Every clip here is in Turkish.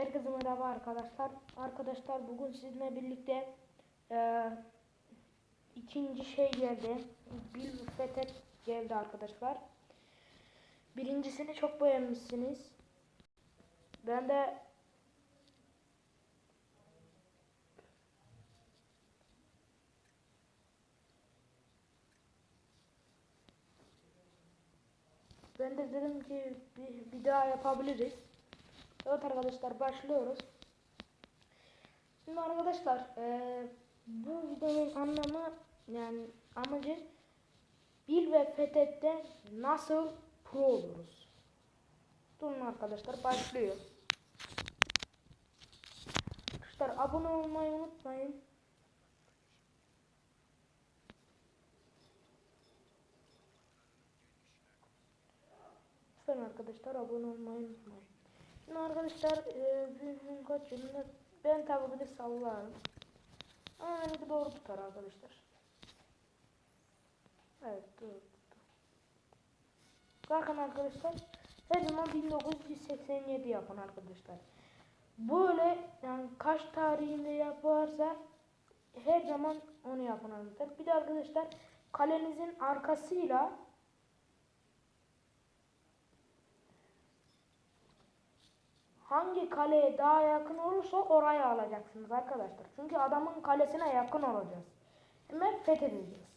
Herkese merhaba arkadaşlar. Arkadaşlar bugün sizinle birlikte eee, ikinci şey geldi. Bil Fethet geldi arkadaşlar. Birincisini çok beğenmişsiniz. Ben de ben de dedim ki bir, bir daha yapabiliriz. Evet arkadaşlar başlıyoruz. Şimdi arkadaşlar eee, bu videonun anlamı yani amacı Bil ve Fethet'te nasıl pro oluruz? Durun arkadaşlar başlıyor. Arkadaşlar abone olmayı unutmayın. Lütfen arkadaşlar abone olmayı unutmayın. Şimdi arkadaşlar e, kaç yılında ben tabi bir de sallarım. Ama benimki doğru tutar arkadaşlar. Evet doğru tuttu. Bakın arkadaşlar her zaman 1987 yapın arkadaşlar. Böyle yani kaç tarihinde yaparsa her zaman onu yapın arkadaşlar. Bir de arkadaşlar kalenizin arkasıyla hangi kaleye daha yakın olursa orayı alacaksınız arkadaşlar. Çünkü adamın kalesine yakın olacağız. Hemen fethedeceğiz.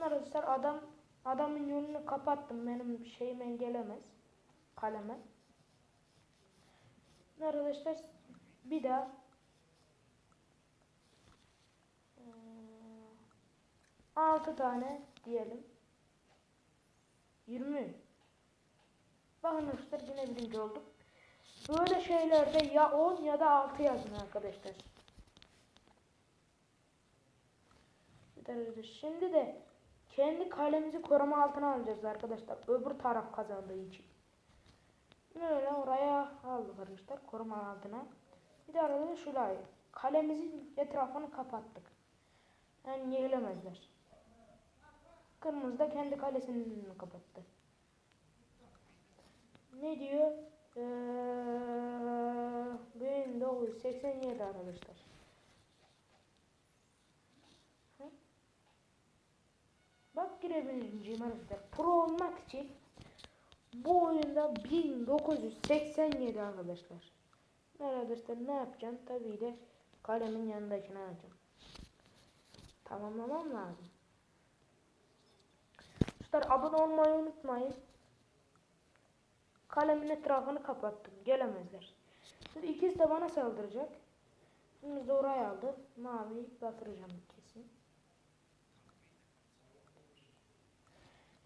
Arkadaşlar adam adamın yolunu kapattım. Benim şeyim engelemez. Kaleme. Arkadaşlar bir daha eee, altı tane diyelim. 20. Bakın arkadaşlar yine birinci olduk. Böyle şeylerde ya 10 ya da 6 yazın arkadaşlar. Şimdi de kendi kalemizi koruma altına alacağız arkadaşlar. Öbür taraf kazandığı için. Böyle oraya aldık arkadaşlar koruma altına. Bir de arkadaşlar şurayı. Kalemizin etrafını kapattık. Yani yenilemezler. Kırmızı da kendi kalesinin önünü kapattı. Ne diyor? Ee, 1987 arkadaşlar. Hı? Bak girebilirim arkadaşlar. Pro olmak için bu oyunda 1987 arkadaşlar. Arkadaşlar ne yapacağım? Tabii de kalemin yanındakini alacağım. Tamamlamam lazım. Arkadaşlar abone olmayı unutmayın. Kalemin etrafını kapattım. Gelemezler. Şimdi ikisi de bana saldıracak. Şimdi oraya aldı. Maviyi batıracağım kesin.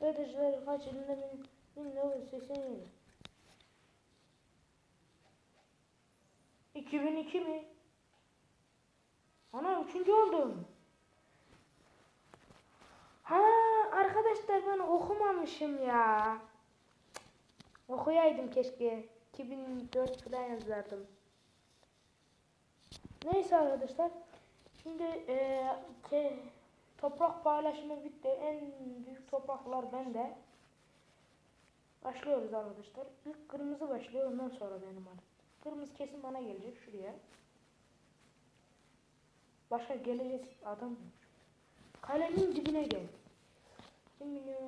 Arkadaşlar kaç yılında bin- 1987. 2002 mi? Ana üçüncü oldum. Ha arkadaşlar ben okumamışım ya. Okuyaydım keşke. 2004 falan yazardım. Neyse arkadaşlar. Şimdi e, te- toprak paylaşımı bitti. En büyük topraklar bende. Başlıyoruz arkadaşlar. İlk kırmızı başlıyor ondan sonra benim artık. Kırmızı kesin bana gelecek şuraya. Başka gelecek adam yok. Kalemin dibine gel. Kim biliyor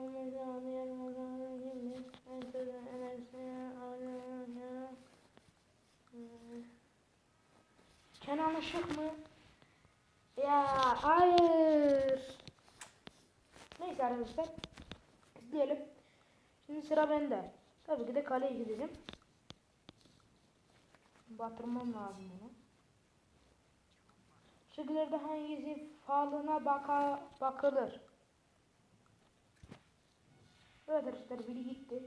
Kenan Işık mı? Ya hayır. Neyse arkadaşlar. İzleyelim. Şimdi sıra bende. Tabii ki de kaleye gidelim. Batırmam lazım bunu. Şekillerde hangisi falına baka, bakılır? Evet arkadaşlar biri gitti.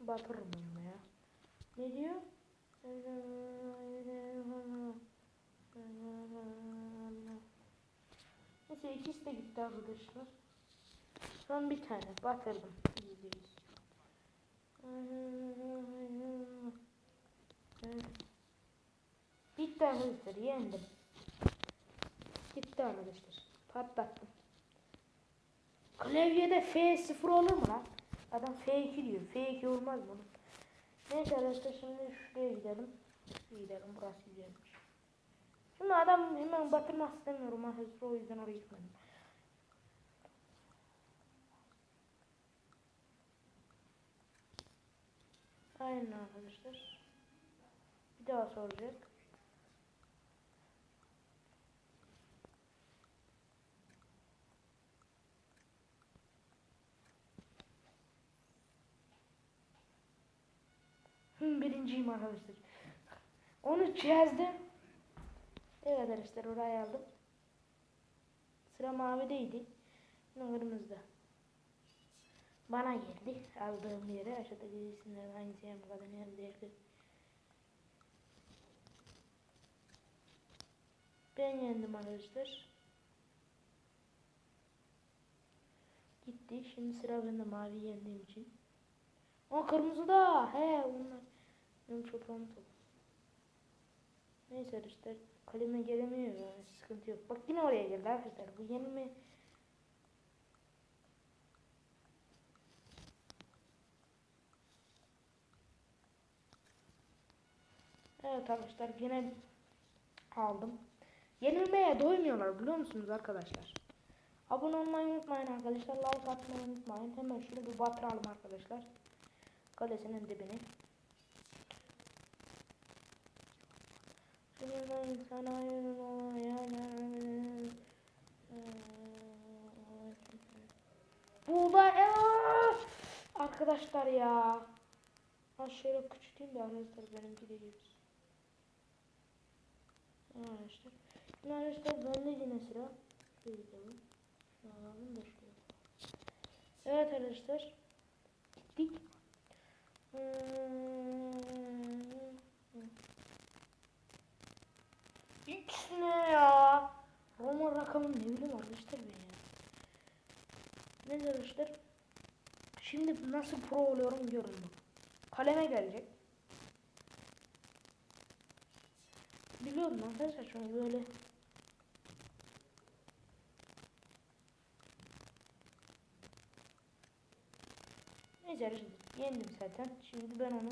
Batırırım onu ya. Ne diyor? Neyse ikisi de gitti arkadaşlar. Son bir tane batırdım. Yüz. Gitti arkadaşlar yendim. Gitti arkadaşlar. Patlattım. Klavyede F0 olur mu lan? Adam F2 diyor. F2 olmaz mı? Neyse arkadaşlar şimdi şuraya gidelim. Şuraya gidelim burası güzelmiş. Şimdi adam hemen batırmak istemiyorum arkadaşlar o yüzden oraya gitmedim. Aynen arkadaşlar. Bir daha soracak. Hı, Birinciyim arkadaşlar. Onu çözdüm. Evet arkadaşlar oraya aldım. Sıra mavideydi. Kırmızıda. Bana geldi. Aldığım yere aşağıdaki isimler hangisi hem kadın hem de erkek. Ben yendim arkadaşlar. Gitti. Şimdi sıra bende mavi yendiğim için. Aa kırmızı da. He onlar. Benim çok oldu. Neyse işte kaleme gelemiyor yani sıkıntı yok. Bak yine oraya geldi arkadaşlar. Bu yeni mi? Evet arkadaşlar yine aldım. Yenilmeye doymuyorlar biliyor musunuz arkadaşlar? Abone olmayı unutmayın arkadaşlar. Like atmayı unutmayın. Hemen şunu bir batıralım arkadaşlar. Kalesinin dibini. Buğday evet. Arkadaşlar ya. Ha şöyle küçülteyim de arkadaşlar benimki de gibi. Arkadaşlar. Şimdi arkadaşlar bende yine sıra. Evet arkadaşlar. Gittik. X ne ya? Roma rakamı ne bileyim arkadaşlar ben ya. Neyse arkadaşlar. Şimdi nasıl pro oluyorum görün bak. Kaleme gelecek. Biliyorum arkadaşlar çünkü böyle Neyse yendim zaten. Şimdi ben onu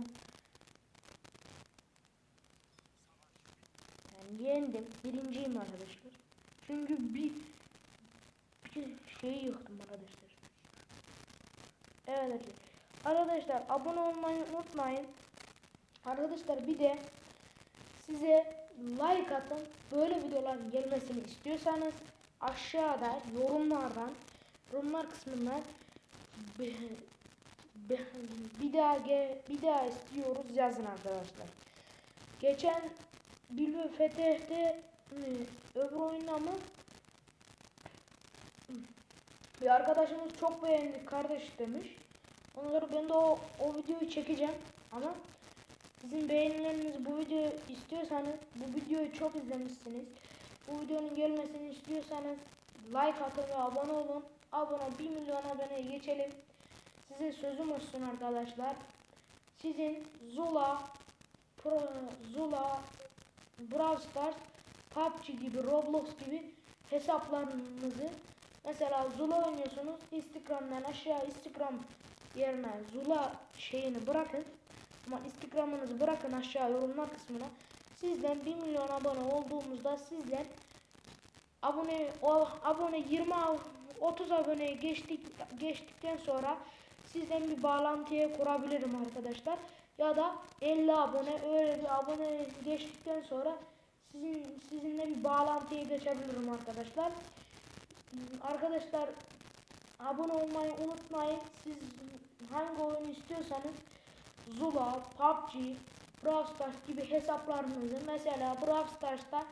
yani yendim. Birinciyim arkadaşlar. Çünkü bir bir şeyi yıktım arkadaşlar. Evet arkadaşlar. Abone olmayı unutmayın. Arkadaşlar bir de size like atın. Böyle videoların gelmesini istiyorsanız aşağıda yorumlardan yorumlar kısmından bir daha bir daha istiyoruz yazın arkadaşlar. Geçen Bilbo Fetih'te öbür oyunda mı bir arkadaşımız çok beğendi kardeş demiş. Onları ben de o, o videoyu çekeceğim ama sizin beğenileriniz bu videoyu istiyorsanız bu videoyu çok izlemişsiniz. Bu videonun gelmesini istiyorsanız like atın ve abone olun. Abone 1 milyon aboneye geçelim. Size sözüm olsun arkadaşlar. Sizin Zula, Pro, Zula, Brawl Stars, PUBG gibi, Roblox gibi hesaplarınızı mesela Zula oynuyorsunuz. Instagram'dan aşağı Instagram yerine Zula şeyini bırakın. Ama Instagram'ınızı bırakın aşağı yorumlar kısmına. Sizden 1 milyon abone olduğumuzda sizden abone o abone 20 30 aboneye geçtik geçtikten sonra sizden bir bağlantıya kurabilirim arkadaşlar. Ya da 50 abone öyle bir abone geçtikten sonra sizin sizinle bir bağlantıya geçebilirim arkadaşlar. Arkadaşlar abone olmayı unutmayın. Siz hangi oyun istiyorsanız Zula, PUBG, Brawl Stars gibi hesaplarınızı mesela Brawl Stars'ta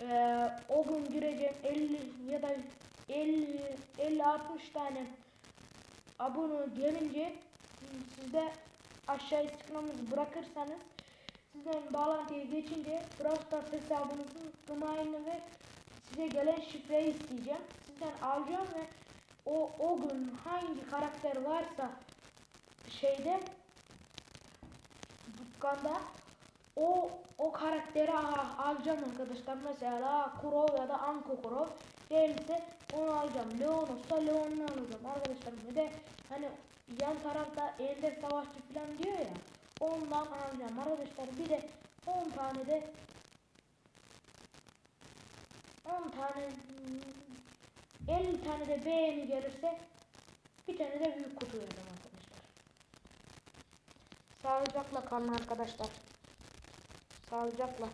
e, o gün gireceğim 50 ya da 50 50 60 tane abone gelince siz de aşağı istikramınızı bırakırsanız sizden bağlantıya geçince Brawl Stars hesabınızın domainini ve size gelen şifreyi isteyeceğim. Sizden alacağım ve o o gün hangi karakter varsa şeyde dükkanda o o karakteri alacağım arkadaşlar. Mesela Kuro ya da Anko Kuro değilse onu alacağım. Leon olsa Leon'u alacağım arkadaşlar. Bir de hani yan tarafta elde savaşçı falan diyor ya. ondan alacağım arkadaşlar. Bir de 10 tane de 10 tane hmm, 50 tane de beğeni gelirse bir tane de büyük kutu vereceğim arkadaşlar. Sağlıcakla kalın arkadaşlar. Sağlıcakla.